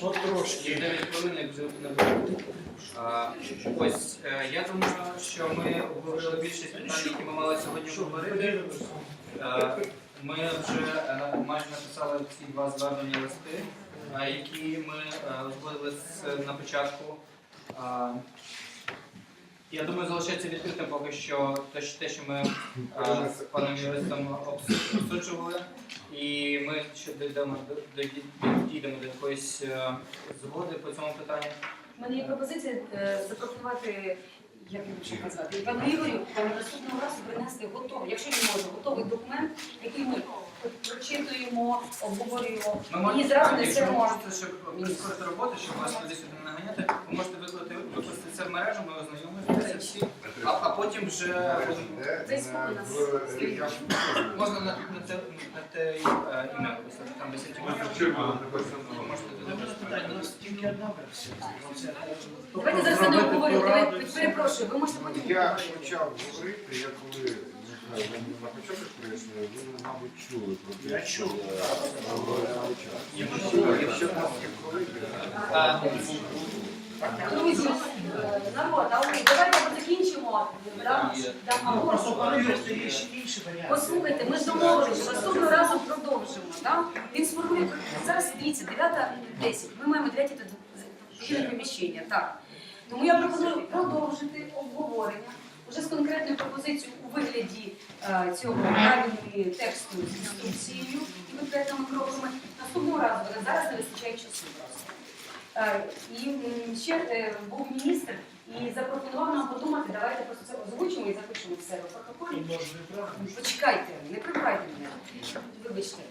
Потрошки. 9 хвилин, як вже не. А, Ось, е, я думаю, що ми обговорили більшість питань, які ми мали сьогодні обговорити. Е, Ми вже е, майже написали ці два звернення листи, які ми узгодили з- на початку. Я думаю, залишається відкритим поки що те, що- ми е, з паном юристом обсуджували. І ми ще дійдемо до, до- дійдемо до якоїсь е, згоди по цьому питанню. У мене є пропозиція е, запропонувати, як я хочу назвати, пану Ігорю наступного разу принести готовий, якщо він може, готовий документ, який ми прочитуємо, обговорюємо Ми і зразу якщо ви несемо. можете, щоб прискорити роботу, щоб вас туди сюди не наганяти, ви можете виклати, викласти це в мережу, ми ознайомимося всі, а, а потім вже нас. можна на, на те, на те е, писати, там версія. Давайте зараз не обговорюємо. Давайте перепрошую, ви можете потім. Я почав говорити, я коли не знаю, ви на початок пояснили, ви, мабуть, чули про те, Я що чув. Якщо нас є колеги, А, Друзі, народ, а ви давайте ми закінчимо. да? Да, Просто от- є ще інші варіанти. Послухайте, ми ж домовилися, наступного разу продовжимо. Да? Він сформує зараз дивіться, 9.10. Ми маємо 9 години приміщення. Так. Тому я пропоную продовжити обговорення вже з конкретною пропозицією у вигляді е, цього правильної тексту з інструкцією і конкретними кроками. Наступного разу, але зараз не вистачає часу просто. І ще е, був міністр і запропонував нам подумати, давайте просто це озвучимо і запишемо себе в протоколі. Почекайте, не прибирайте мене. Вибачте.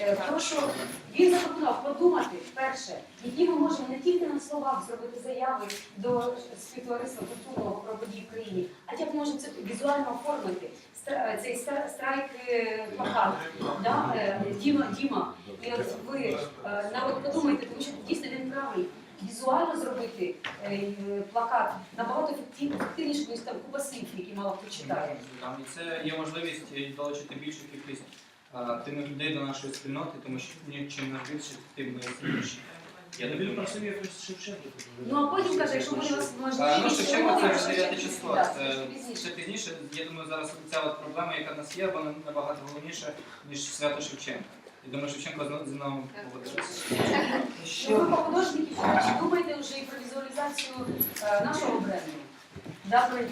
Е, Тому він запропонував подумати перше, які ми можемо не тільки на словах зробити заяви до співтовариства культурного про події в країні, а як можемо це візуально оформити. Цей страйк е, плакат, да? е, Діма, Діма. І от ви е, народ подумайте, тому що дійсно він правий. Візуально зробити е, плакат набагато ефектив- ефективніше, ніж там купа слів, які мало хто читає. Там, і це є можливість е, долучити більшу кількість е, активних людей до нашої спільноти, тому що ні, чим нас більше, тим ми сильніші. Я не він думаю. просив якось Шевченко. Ну а потім каже, якщо буде вас можливість... Ну, Шевченко це вже 9 число. Це це пізніше. Я думаю, зараз ця от проблема, яка в нас є, вона набагато головніша, ніж свято Шевченка. Я думаю, Шевченко з нами погодиться. Що ви художники, чи думаєте вже і про візуалізацію е, нашого бренду?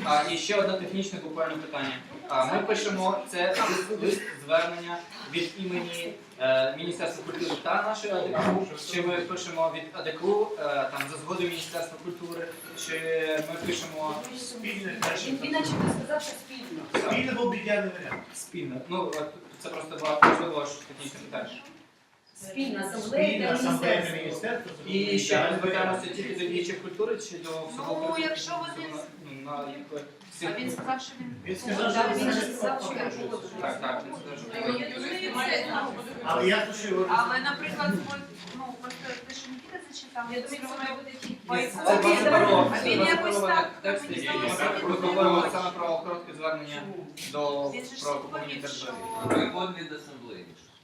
А і ще одне технічне буквально питання. А, ми пишемо це лист, лист звернення від імені е, Міністерства культури та нашої АДКУ, чи ми пишемо від АДКУ е, там за згодою Міністерства культури, чи ми пишемо Спільне Він, краще. він наче сказав, що спільно. Спільне був ідеальний варіант. спільно. Ну от це просто було важливо що технічне питання. Спільна асамблея для міністерства. І ще ми звертаємося тільки до діячів культури чи до всього Ну, якщо вони- Ну, А він сказав, що він Він сказав, що він він сказав, що я. Так, так, він сказав, що Але я то, що Але, наприклад, ну, те, що Нікіта зачитав, я думаю, що має бути тільки А він якось так, говоримо саме про коротке звернення до Він же ж комунітет. що,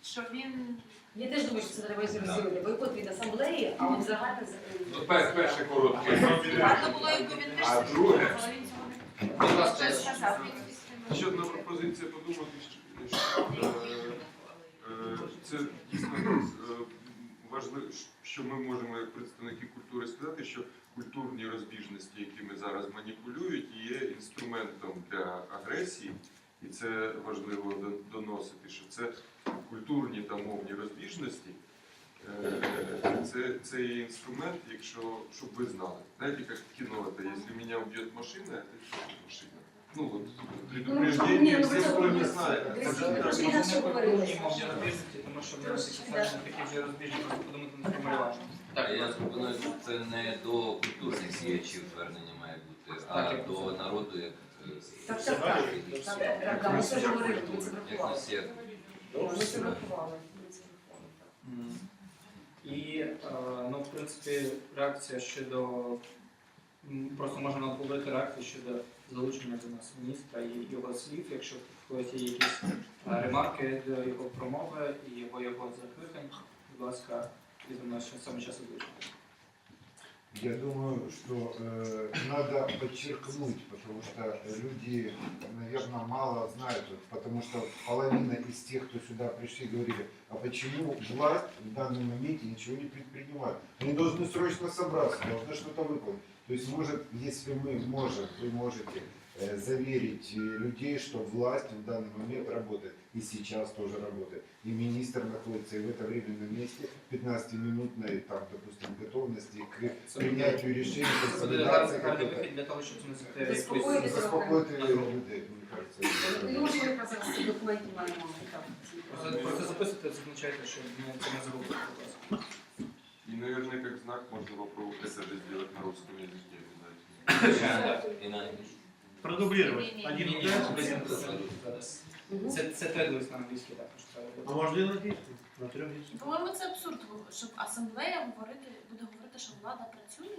що він Я теж думаю, що це треба розділити. Бойкот від асамблеї, а от загальне Ну, пер- перше коротке. варто було, якби він теж А друге? Будь ласка, Щось сказав. Ще одна пропозиція подумати, що, що е, е, це дійсно е, важливо, що ми можемо як представники культури сказати, що культурні розбіжності, якими зараз маніпулюють, є інструментом для агресії, і це важливо доносити, що це культурні та мовні розбіжності. е, Це, це є інструмент, якщо щоб ви знали. Знаєте, як в кіно, якщо мене вб'є машина, це що машина. Ну от Ну, предупреждение, ну, всі це хто не обов'язково. знає. Це ми так. трошки Ми інакше не культурні мовні розбіжності, тому що в нас такі такі вже розбіжні, просто подумати на формулювання. Так, Я пропоную, щоб це не до культурних діячів звернення має бути, а Так, до народу як е, Так, так, так. Так, так, так, так, Ми це вже говорили, ми це врахували. Ми це врахували. І, е, ну, в принципі, реакція щодо просто можна обговорити реакцію щодо залучення до нас міністра і його слів, якщо в когось є якісь е, ремарки до його промови і або його закликань, будь ласка, візьмемо ще саме час озвучити. Я думаю, что э, надо подчеркнуть, потому что люди, наверное, мало знают, вот, потому что половина из тех, кто сюда пришли, говорили, а почему власть в данном моменте ничего не предпринимает? Они должны срочно собраться, должны что-то выполнить. То есть, может, если мы можем, вы можете э, заверить э, людей, что власть в данный момент работает, и сейчас тоже работает, и министр находится и в это время на месте, 15-минутной, там, допустим, готовности к Це принятию решений, Це буде консолидации, гарний как это вихід для того, щоб змусити Заспокоїти якусь... заспокоить людей, мне кажется. Ну, що ми про це в документі маємо. так. Просто- Просто записуйте, зазначайте, що ми це не забули. И, наверное, как знак можно попробовать это же сделать на русском языке обязательно. Звичайно, так. І на Продублировать. Ні, Один ні, удар. зараз. Мгм. Це, це тредлист на англійській також. А можно и на английском? На трех языках. По-моєму, це абсурд, щоб асамблея говорити, буде говорити, що влада працює.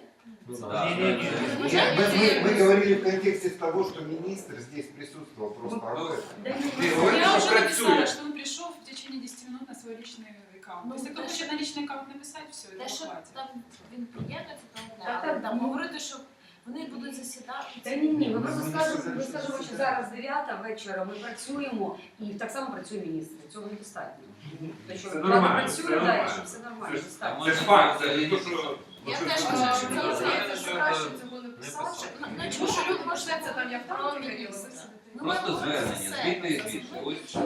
Да. Не-не-не. Нет, мы, мы- мы говорили в контексте того, что министр здесь присутствовал просто. об этом. Да ні, Ти говориш, Я що уже написала, працює. что он пришел в течение 10 минут на свой личный аккаунт. Ну, Если кто да. хочет на личный аккаунт написать, все, Те, это що хватит. там він приєднується, там Так, але так, там ну. говорити, що вони будуть засідати. Та ні, ні, ми просто скажемо, ми скажемо, що зараз 9 вечора ми працюємо і так само працює міністр. Цього недостатньо. Тобто, Це влада нормально, працює, це да, і все нормально. Це достатньо. Це ж факт, це не то, що... Я теж це- кажу, що це- здається, краще це- цього не не писати. Ну, ну, чому що ж люди це там як правильно міністра? Ну, Просто звернення, все, звідти і це звідти. Ось е, що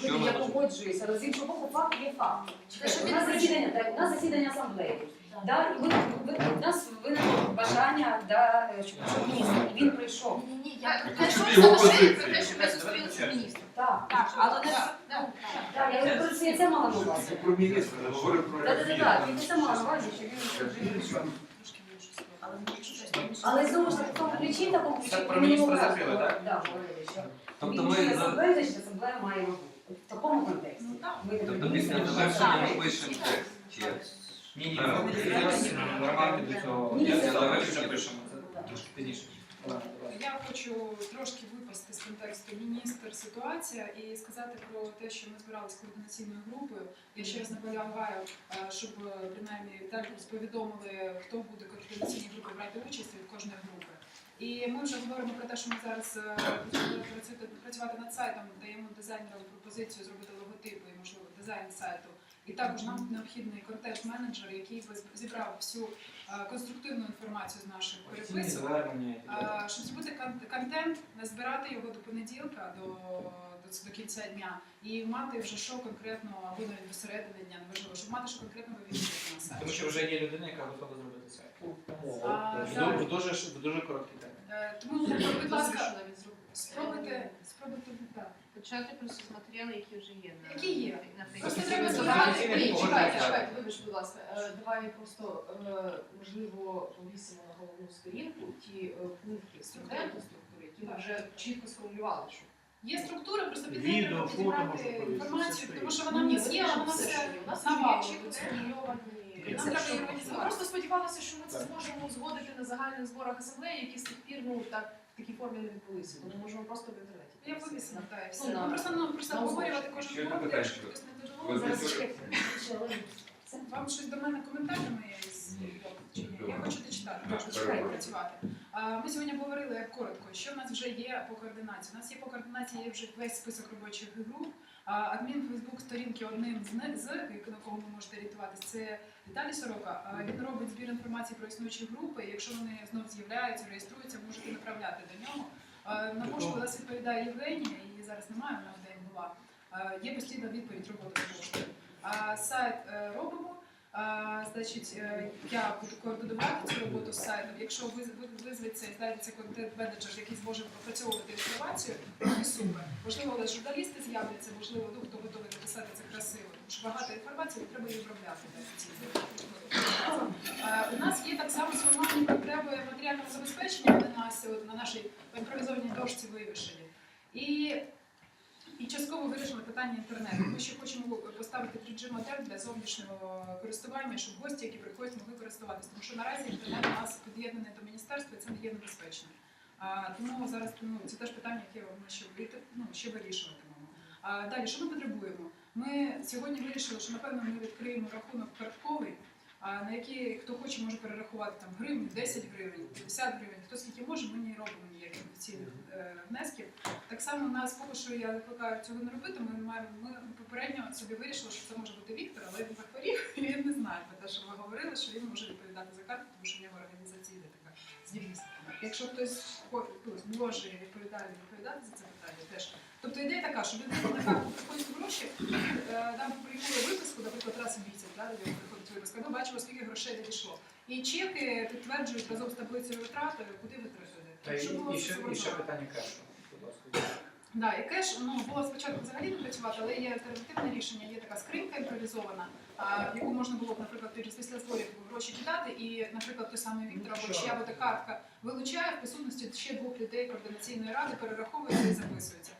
Слухайте, я погоджуюся, але з іншого боку, факт є факт. Те, що У він нас засідання, так, у нас засідання асамблеї. Да, і ви, ви, у нас виникло бажання, да, щоб щоб міністр, і він прийшов. Ні, ні, я його залишили, про те, що ми зустрілися з міністром. Так, Так, але не ну, так, я про це, це мала на увазі. Про міністра, ми говоримо про Так, так, так, тільки це мала на увазі, що він більше слова. але не знову ж таки, в тому ключі, в такому ключі, Так, про ми міністра закрили, так? да, говорили, що Тобто ми чує за- асамблея має в такому контексті. Ну, так. Тобто після завершення ми пишемо текст. Чи як? Ні, ні, зараз Роман до цього. Ні, Я пишемо. Це трошки пізніше. Я хочу трошки випасти з контексту міністр ситуація і сказати про те, що ми збиралися координаційною групою. Я ще раз наполягаю, е, щоб е, принаймні Віталій повідомили, хто буде в координаційній групі брати участь від кожної групи. І ми вже говоримо про те, що ми зараз е, почали працювати, працювати над сайтом, даємо дизайнерам пропозицію зробити логотипи і можливо дизайн сайту. І також нам необхідний кортеж-менеджер, який би зібрав всю е, конструктивну інформацію з наших переписок. А, щоб зробити кон- контент, назбирати його до понеділка, до, до, до кінця дня, і мати вже що конкретно, або навіть до середини дня, неважливо, щоб мати що конкретно вивішувати на сайті. Тому що вже є людина, яка готова зробити сайт. Дуже, в дуже короткий термін. Е, Тому, будь ласка, спробуйте, спробуйте так. Почати просто з матеріалів, які вже є. на- Які є? на Просто треба збирати. Ні, чекайте, чекайте, вибач, будь ласка. Е, Давай просто е, можливо повісимо на головну сторінку ті е, пункти структури, структури, які ми вже чітко сформулювали. Що Є структура, просто під Відео, нею треба фото підібрати можна повісити, інформацію, тому що вона в нас є, але вона все. У нас навалом. є чітко сформульовані. Нам Це треба що? її Ми просто сподівалися, що ми це зможемо узгодити на загальних зборах асамблеї, які з тих пір ну так в такій формі не відбулися. Тому можемо просто. Я повісила, так. Ну, Ну, просто, ну, просто обговорювати кожен Ще питання. якщо хтось не Ви додумав. Зараз чекайте. Вам щось до мене коментарями із чи ні? Я хочу дочитати, хочу перебуваю. працювати. А, Ми сьогодні говорили як коротко, що в нас вже є по координації. У нас є по координації є вже весь список робочих груп. А, Адмін Фейсбук сторінки одним з не- з на кого ви можете орієнтуватися, це Віталій Сорока. А, Він робить збір інформації про існуючі групи. і Якщо вони знов з'являються, реєструються, можете направляти до нього. А, На пошту у нас відповідає Євгенія, її зараз немає, вона в день була. Є постійна відповідь роботи поштою. А, Сайт е, робимо. А, значить, е, я буду координувати цю роботу з сайтом. Якщо ви, ви визветься і знайдеться контент-менеджер, який зможе пропрацьовувати інформацію, то супер. Можливо, у вас журналісти з'являться, можливо, ну, хто готовий написати це красиво. Що багато інформації, треба її обробляти. Е, У нас є так само сформовані потреби матеріального забезпечення, вони на, нас, на нашій імпровізованій дошці вивішені. І і частково вирішили питання інтернету. Ми ще хочемо поставити 3G-модель для зовнішнього користування, щоб гості, які приходять, могли користуватися. Тому що наразі інтернет у нас під'єднаний до міністерства, і це не є небезпечно. А, тому зараз ну, це теж питання, яке ми ще, ну, ще вирішуватимемо. Далі, що ми потребуємо? Ми сьогодні вирішили, що напевно ми відкриємо рахунок картковий на які хто хоче може перерахувати там гривню, 10 гривень, 50 гривень, хто скільки може, ми не робимо ніяких офіційних е, внесків. Так само нас поки що я закликаю цього не робити. Ми маємо ми попередньо собі вирішили, що це може бути Віктор, але він захворів і він не знає про те, що ви говорили, що він може відповідати за карту, тому що в нього організаційна така здібність. Якщо хтось може відповідально відповідати за це питання, теж. Тобто ідея така, що людина на карту приходять гроші, е, нам приходить виписку, наприклад, раз в місяць, да, де приходить виписка, ми бачимо, скільки грошей надійшло. І чеки підтверджують разом з таблицею витрат, е, куди витратили. І, ще, питання кешу, будь ласка. Да, і кеш ну було спочатку взагалі не працювати, але є альтернативне рішення. Є така скринька імпровізована, а, в яку можна було б, наприклад, під- після зборів гроші кидати, і, наприклад, той самий Віктор або чия буде картка вилучає в присутності ще двох людей координаційної ради, перераховується і записується.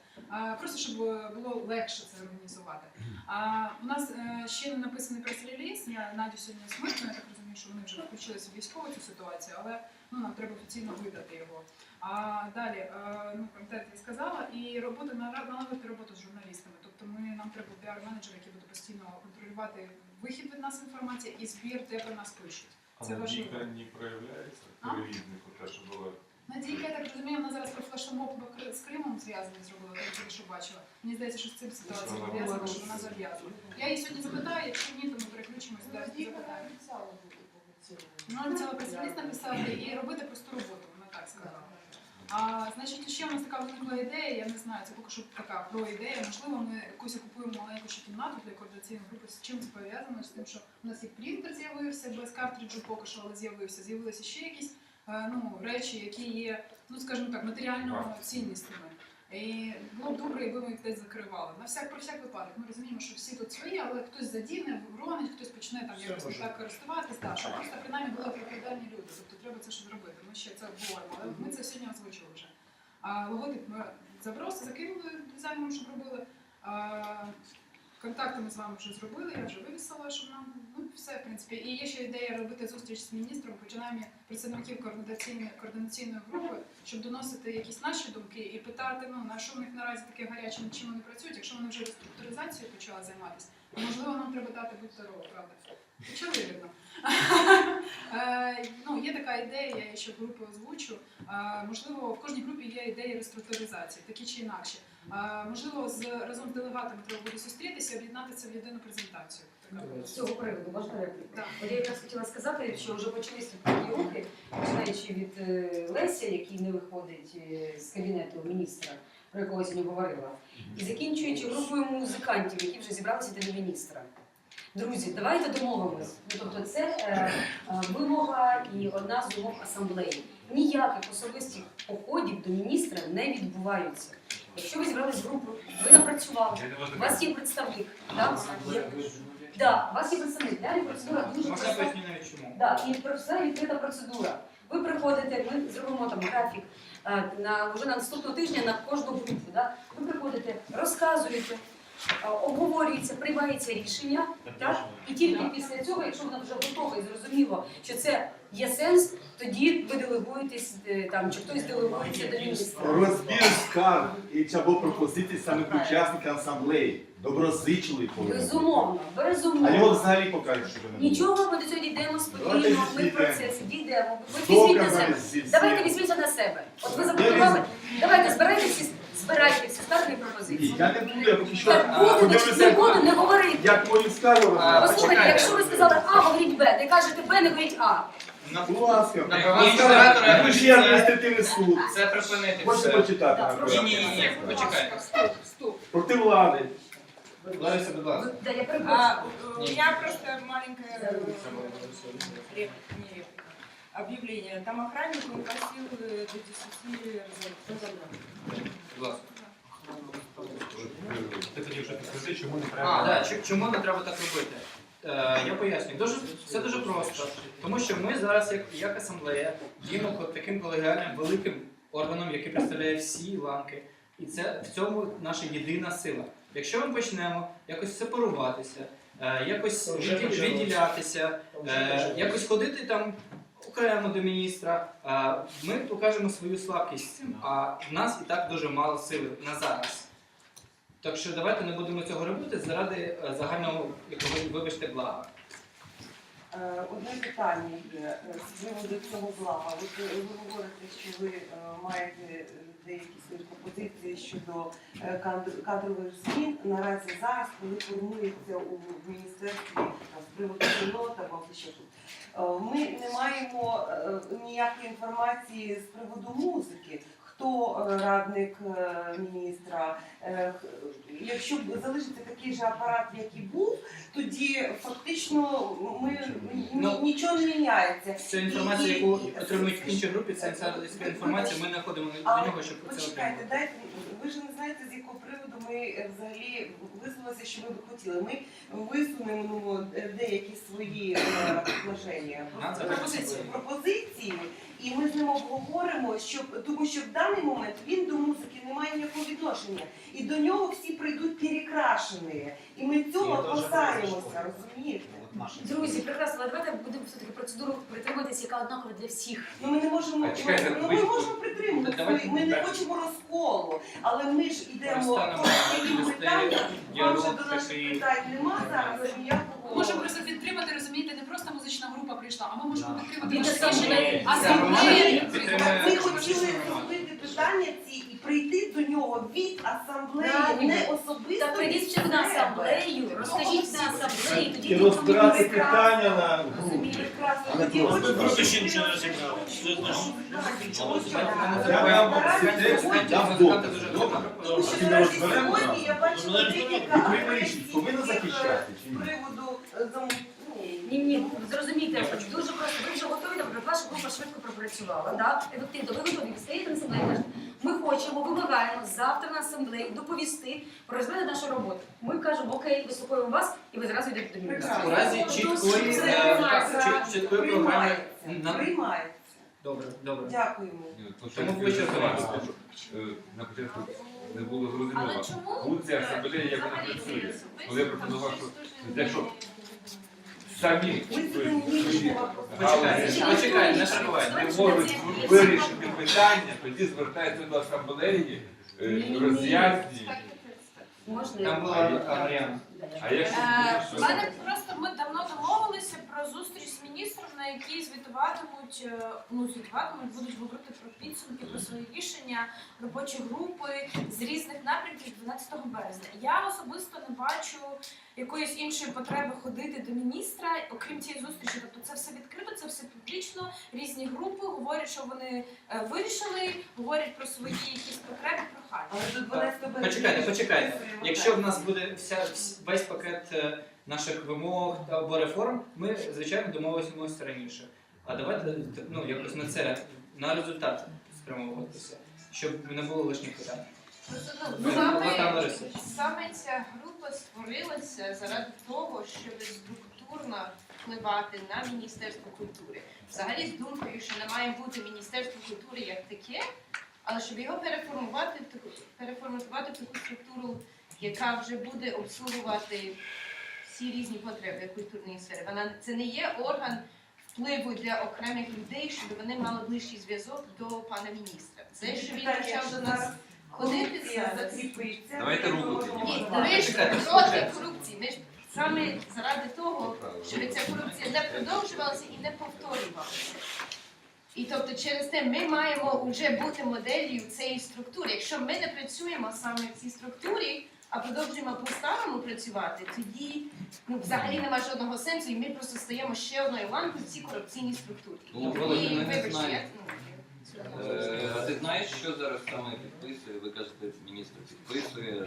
Просто щоб було легше це організувати. А у нас е, ще не написаний прес-реліз. Я Надю сьогодні смертно, я так розумію, що вони вже включилися в військову цю ситуацію, але ну нам треба офіційно видати його. А далі, е, ну комітет я сказала, і робота на налагодити роботу з журналістами. Тобто ми нам треба піар-менеджер, який буде постійно контролювати вихід від нас інформації і збір, де про нас пишуть. Це важливо. не проявляється перевізнику, те, що було. Надійка, вона про флешмоб з Кримом зв'язаний зробила, я тільки що бачила. Мені здається, що з цим ситуація пов'язана, що вона зав'язана. Я її сьогодні запитаю, якщо ні, то ми переключимося далі запитаємо. Ну, обіцяла прес-реліз написати і робити просту роботу, вона так сказала. А значить, ще у нас така виникла ідея, я не знаю, це поки що така про ідея. Можливо, ми якусь окупуємо маленьку ще кімнату для координаційної групи. З чим це пов'язано? З тим, що у нас і принтер з'явився без картриджу поки що, але з'явився. З'явилися ще якісь е, ну, речі, які є, ну скажімо так, матеріально ціннісними. І було б добре, якби ми їх десь закривали. На всяк про всяк випадок. Ми розуміємо, що всі тут свої, але хтось задіне, вронить, хтось почне там якось так користуватись. Так, щоб просто принаймні були відповідальні люди. Тобто треба це ще зробити. Ми ще це обговоримо, але ми це сьогодні озвучили вже. А логотип ми забросили, закинули дизайнерам, щоб робили. А, контакти ми з вами вже зробили, я вже вивісила, щоб нам ну все в принципі. І є ще ідея робити зустріч з міністром, принаймні представників координаційної координаційної групи, щоб доносити якісь наші думки і питати, ну на що в них наразі таке гаряче, над чим вони працюють, якщо вони вже реструктуризацією почали займатися, то можливо нам треба дати будь здорово, правда. Почали видно. Е, ну, є така ідея, я ще в групі озвучу. Е, Можливо, в кожній групі є ідеї реструктуризації, такі чи інакші. Можливо, з разом з делегатами треба буде зустрітися і об'єднати це в єдину презентацію. З цього приводу можна репліку? От я якраз хотіла сказати, що вже почалися такі рухи, починаючи від е, Леся, який не виходить е, з кабінету міністра, про якого я сьогодні говорила, і закінчуючи групою музикантів, які вже зібралися до міністра. Друзі, давайте домовимось. Ну, тобто це е, е, вимога і одна з вимог асамблеї. Ніяких особистих походів до міністра не відбуваються. Якщо ви зібрались в групу, ви напрацювали, у вас є представник, так? Є- Да, у вас є представник. Далі процедура дуже Можна проста. поясню навіть чому? Да, і проста відкрита процедура. Ви приходите, ми зробимо там графік е, на вже на наступного тижня на кожну групу. Да? Ви приходите, розказуєте, обговорюється, приймається рішення, так? і тільки після цього, якщо воно вже готове і зрозуміло, що це є сенс, тоді ви делегуєтесь е, там, чи хтось делегується до міністра. Розбір скарг і або пропозицій самих учасників асамблеї. Доброзичливий повинен. бути. Безумовно, А його взагалі покажуть, що ви не Нічого, ми до цього дійдемо спокійно, Давайте ми в процесі дійдемо. Ви візьміть на себе. Давайте всім. візьміться на себе. От ви запропонували. Давайте збирайте всі, збирайте всі скарги і пропозиції. Я не буду, я поки що Так буду, значить не подивлюся, буду, не говорити. як мої скарги А, розглядати. Послухайте, почекайте. якщо ви сказали А, говоріть Б, не кажете Б, не говоріть А. На- Будь ласка. На А правах скарги- оператора Ви ж це- є адміністративний суд. Це припинити Можете все. почитати. Так, наприклад. Ні, ні, ні, ні, почекайте. Стоп, стоп. Проти влади. Лариса, будь ласка. Ви- Да, я А, перепрошую. у меня просто маленькая э, реплика, не реплика. Объявление. Там охранник он просил э, до 10 разобрать. Будь ласка. Ти чому не А, треба? да, ч- чому не треба так робити? Е, я пояснюю. Дуже, все дуже просто. Тому що ми зараз, як, як асамблея, діємо ко- таким колегіальним великим органом, який представляє всі ланки. І це в цьому наша єдина сила. Якщо ми почнемо якось сепаруватися, е, якось Вже відді- почалося. відділятися, е, якось ходити там окремо до міністра, е, ми покажемо свою слабкість. А в нас і так дуже мало сили на зараз. Так що давайте не будемо цього робити заради е, загального, якого, вибачте, блага. Е, Одне питання є з приводу цього блага. Е, ви говорите, що ви маєте деякі свої пропозиції щодо кадрових змін. Наразі зараз, коли формується у міністерстві там, з приводу пілота або ще тут. Е, Ми не маємо е, ніякої інформації з приводу музики. Хто е, радник міністра? Якщо б залишиться такий же апарат, як і був, тоді фактично ми Ну, нічого не міняється. Ця інформація, яку отримують інші групи, це інформація. Ми не ходимо до нього, щоб це Почекайте, отримати. дайте ви ж не знаєте, з якого приводу ми е, взагалі висловилися, що ви б хотіли. Ми висунемо ну, е, деякі свої е, предложення, На, це пропозиції, пропозиції, і ми з ним обговоримо, щоб тому що в даний момент він до музики не має ніякого відношення, і до нього всі прийдуть перекрашені. І ми цього Я теж опасаємося, розумієте? Друзі, прекрасно, але давайте будемо все-таки процедуру притримуватися, яка однакова для всіх. Ну ми не можемо, А чекайте, ну, ви- ми можемо притримуватися. Давайте- Ми, ми не так. хочемо розколу, але ми ж йдемо Перестанемо по своїм питанням. Вам діалог же до наших такий. питань нема зараз ніякого. Ми можемо просто підтримати, розумієте, не просто музична група прийшла, а ми можемо підтримати Від ваше рішення. Асамблеї. підтримує- Ми хотіли зробити питання ці прийти до нього від асамблеї, Правильно. не особисто. Так прийдіть від на асамблею, розкажіть на асамблеї, тоді І не розбирати питання на групі. Тоді просто просто ще нічого не розібрали. Дам Добре. Тому що Ми наразі розберемо. сьогодні я вирішіть, повинна захищати чи з приводу е, зам- ну, Ні, ні, зрозумійте, дуже просто. Ви вже готові, наприклад, ваша група швидко пропрацювала, да? ефективно. Ви готові стоїте на асамблеї. кажете, Ми хочемо, вимагаємо завтра на асамблеї доповісти про результати нашої роботи. Ми кажемо, окей, вислуховуємо вас, і ви зразу йдете до міністра. У разі чіткої, Це е, приймається. чіт- чіткої програми. Приймається. на- Приймається. Добре, добре. Дякуємо. Тому вичерпуємо. Е, На початку не було Але зрозуміло. чому Функція асамблеї як вона працює. Коли я пропонував, що якщо самі Почекайте, почекайте, не перебувайте. не можуть вирішити питання, тоді звертаються до асамблеї, роз'яснює. Можна? Там була Мар'яна. А якщо Е, мене просто ми давно домовилися про зустріч міністром, на якій звітуватимуть, е, ну звітуватимуть, будуть говорити про підсумки, про свої рішення робочі групи з різних напрямків 12 березня. Я особисто не бачу якоїсь іншої потреби ходити до міністра, окрім цієї зустрічі. Тобто це все відкрито, це все публічно. Різні групи говорять, що вони е, вирішили, говорять про свої якісь потреби, прохання. Але до 12 березня. Почекайте, почекайте. Якщо в нас буде вся весь пакет е, наших вимог або реформ, ми звичайно домовимося раніше. А давайте ну якось на це на результат спрямовуватися, щоб не було лишніх питань. Ну, Саме- Саме, ця група створилася заради того, щоб структурно впливати на Міністерство культури. Взагалі з думкою, що не має бути Міністерство культури як таке, але щоб його переформувати переформатувати в таку структуру, яка вже буде обслуговувати всі різні потреби культурної сфери. Вона це не є орган впливу для окремих людей, щоб вони мали ближчий зв'язок до пана міністра. Це що він почав до нас ходити, це. Давайте ми руку ні, ми ж проти корупції. Ми ж саме заради того, щоб ця корупція не продовжувалася і не повторювалася. І тобто через те ми маємо вже бути моделлю цієї структури. Якщо ми не працюємо саме в цій структурі, а продовжуємо по-старому працювати, тоді ну, взагалі немає жодного сенсу, і ми просто стаємо ще одною ланкою в цій корупційній структурі. Ну, і, Володя, не вибачте, знаємо. я, ну, Е, А ти знаєш, що зараз саме підписує? Ви кажете, міністр підписує е,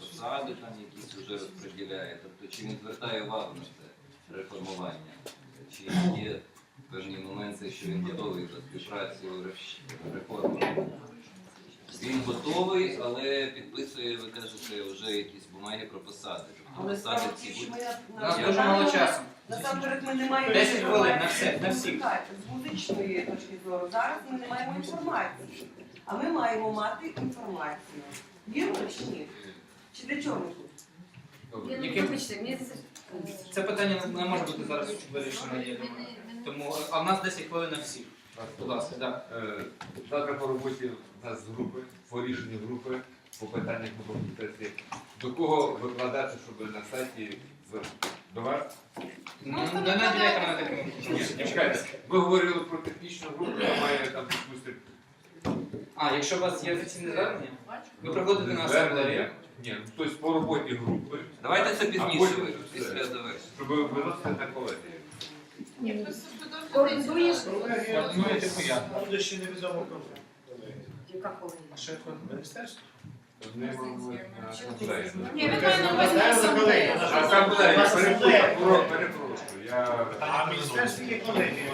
посади, там якісь вже розподіляє. Тобто, чи він звертає увагу на це реформування? Чи є певні моменти, що він готовий до співпраці у реф- реформах? Він готовий, але підписує, ви кажете, вже якісь бумаги про посади. Тобто Але посади справа в ці що будуть. ми на- нас дуже мало момент- часу. Насамперед ми не маємо 10 хвилин на все- на всіх. З музичної точки зору зараз ми не маємо інформації. А ми маємо мати інформацію. Вірно чи ні? Чи для чого ми тут? Добре. Яким- це- питання не може бути зараз вирішено. Я думаю. Тому а в нас 10 хвилин на всіх. Будь ласка, да. Е, Завтра по роботі в нас з групи, по рішенню групи, по питаннях комунікації. До кого викладати, щоб на сайті звернути? До вас? Ну, не наділяйте мене таким. Ні, не чекайте. Ви говорили про технічну групу, яка має там допустити А, якщо у вас є офіційне звернення, ви приходите на асамблею. Ні, ну, тобто по роботі групи. Давайте це А пізніше потім ви- після завершення. Щоб ви виносите на колегію. Ні, просто Орендуєш? Ну, я типу я. Буде ще невідомо кому. Яка колегія? Шеф міністерства. З ви на асамблеї. Ні, він має на увазі на асамблею. Асамблея, перепрошую, про- перепрошую. Я... А в є колегія.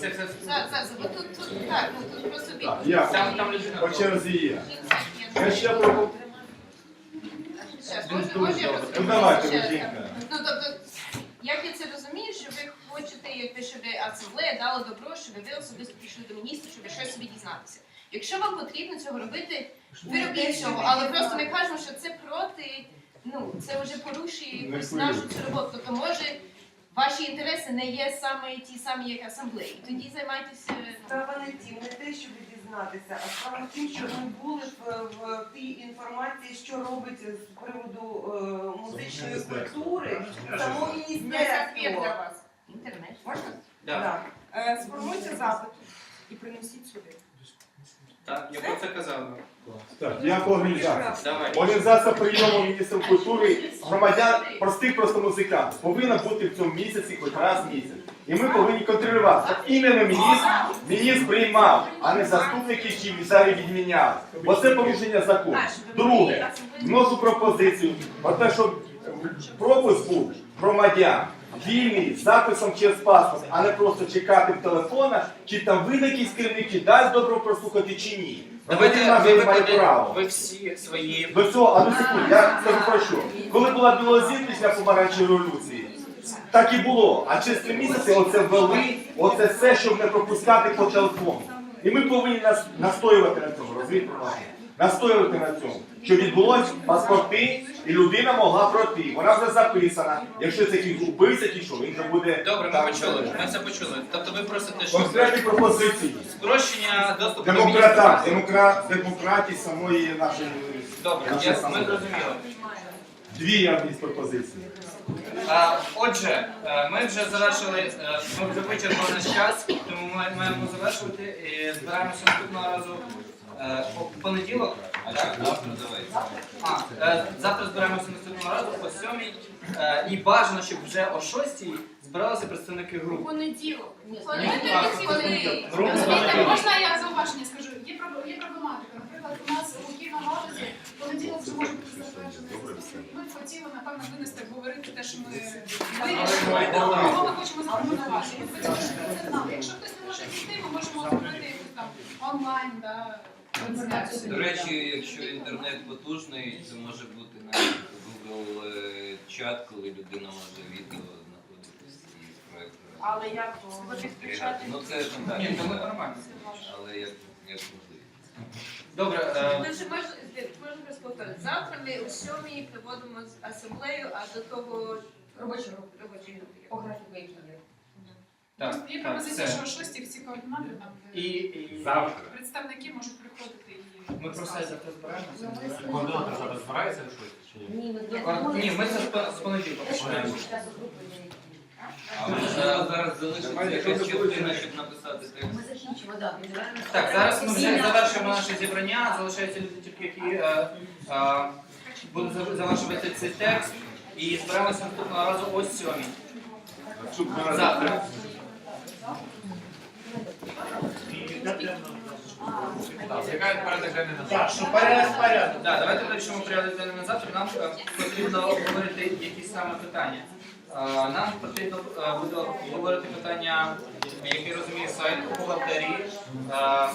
Це все. Зараз, зараз, бо тут, тут так, ну тут просто Так, я Там, там людина. по черзі є. Я ще про Щас, може, може я просто- Ну давайте, Щас, Ну, тобто, як я це розумію, що ви хочете, якби, щоб асамблея дала добро, щоб ви особисто пішли до міністра, щоб щось собі дізнатися. Якщо вам потрібно цього робити, ви робіть цього, але просто ми кажемо, що це проти, ну, це вже порушує якусь нашу цю роботу. Тобто, може, ваші інтереси не є саме ті самі, як асамблеї. Тоді займайтеся. Справа не тім, не те, щоб дізнатися, а справа в тім, що ми були в, в тій інформації, що робить з приводу е, музичної культури, само міністерство. вас. Інтернет. Можна? Да. Так. Е, Сформуйте запит і принесіть сюди. Так, я про це казав. Так, я по організації. Давай. Організація прийому міністрів культури громадян, простих просто музикантів, повинна бути в цьому місяці хоч раз в місяць. І ми повинні контролювати. щоб Іменно міністр, міністр приймав, а не заступники чи місарі відміняли. Бо це порушення закону. Друге, вношу пропозицію про те, щоб пропуск був громадян. Вільний, з записом через паспорт, а не просто чекати в телефона, чи там ви якийсь керівник, чи дасть добро прослухати, чи ні. Давайте ви має право. ви всі свої. До цього, а ну секунду, я скажу про що. Коли була білозір після помаранчевої революції, так і було. А через три місяці оце ввели, оце все, щоб не пропускати по телефону. І ми повинні нас, настоювати на цьому, розумієте? Настоювати на цьому. Що відбулось паспорти, і людина могла пройти. Вона вже записана. Якщо це якийсь убивця, чи що, він вже буде. Добре, ми там, почули. Ми це почули. Тобто ви просите, що Конкретні пропозиції. спрощення доступу до Демократа, міністра. демокра, демократії самої нашої. Добре, нашої я, ми самої. зрозуміли. Дві я вніс пропозиції. А, Отже, е, ми вже завершили, е, ми вже вичерпали наш час, тому ми маємо завершувати і збираємося наступного разу е, у понеділок. Так? А, е, завтра збираємося наступного разу о сьомій. Е, І бажано, щоб вже о шостій збиралися представники груп. Понеділок. Понеділок. Можна я зауваження скажу? Є, проб- є проблематика. Наприклад, у нас у Києво-галузі понеділок вже може бути затверджений. Ми хотіли, напевно, винести, обговорити те, що ми вирішили, кого ми хочемо запропонувати. Ми хотіли, щоб це знали. Якщо хтось не може піти, ми можемо якусь там онлайн, да. До речі, якщо інтернет потужний, це може бути навіть Google е, чат, коли людина може відео знаходитись із проектора. Але як підключати? Ну це ж так. Ні, то ми нормально. Але як, як можливо. Добре, е, Ми ж можемо можемо розповідати. Завтра ми о сьомій проводимо з- асамблею, а до того Робоча група. робочої групи. По графіку, який є. Так, Є так, пропозиція, все. що о шостій всі координати там, де І, і Завтра. представники можуть приходити і ми про це завтра збираємося. Координатор зараз збирається щось чи ні? Ні, ми Кор- Ні, ми це з пон- з понеділка починаємо. А може зараз залишиться якась частина, щоб написати текст. Ми закінчимо, так. Так, зараз ми вже завершуємо наше зібрання. Залишаються люди тільки, які е, е, будуть за- завершувати цей текст. І збираємося наступного разу о сьомій. Завтра. Яка порядок денний на Так, що порядок, порядок. Да, давайте вирішимо порядок денний на завтра. Нам е, потрібно обговорити якісь саме питання. Е, Нам потрібно е, буде обговорити питання, які розуміє сайт бухгалтерії. Е,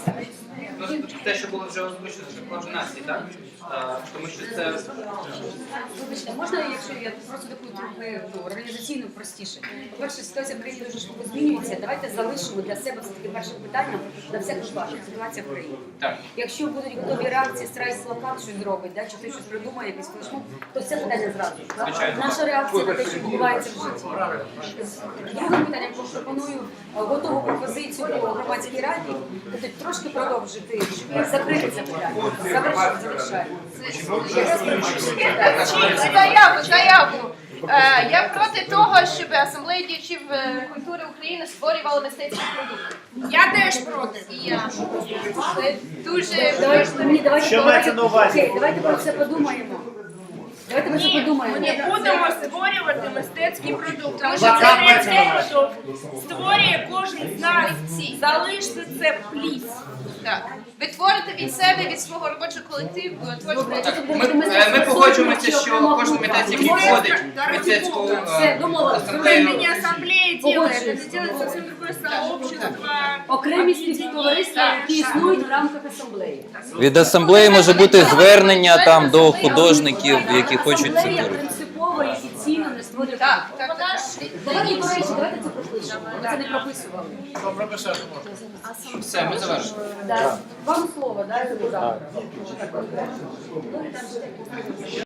ну, Те, що було вже озвучено, що координації, так? Тому що це Вибачте, можна, якщо я просто таку трохи ну, організаційно простіше. По-перше, ситуація в країні дуже швидко змінюється. Давайте залишимо для себе все таки перше питання для всіх важливо. Ситуація в країні. так. Якщо будуть готові реакції, страйк плакат щось зробить, да, чи хтось щось придумає, якийсь флешмоб, то це питання зразу. Звичайно. Наша реакція на те, що відбувається в житті. Друге питання, пропоную е, готову пропозицію по громадській раді, тобто трошки продовжити, щоб закрити це питання. Завершити, завершаємо. Заяву, заяву. Е, я проти того, щоб асамблея діячів е, культури України створювала мистецькі продукти. Я теж проти. І я це дуже Давайте, ні, Що мається на увазі? Окей, давайте про це подумаємо. Давайте ми це подумаємо. Ми будемо створювати мистецький продукт. Тому що це не те, що створює кожен з нас. Залиште це пліс. так. Ви творите від себе, від свого робочого колективу, творите Ми, е, ми погоджуємося, що кожен митець, який входить в мистецьку Все, е, домовились. асамблею, Это не ассамблея делает, Погоджуюсь. делает совсем другое сообщество. Окремі співтовариства, які існують в рамках асамблеї. Від асамблеї може бути звернення там до художників, які хочуть це Асамблея творити. принципово і офіційно не створює. Так, так, так. Давайте, до речі, давайте це пропишемо. Ми це не прописували. Що прописати все, ми завершили. Да. Вам слово, да, я забула.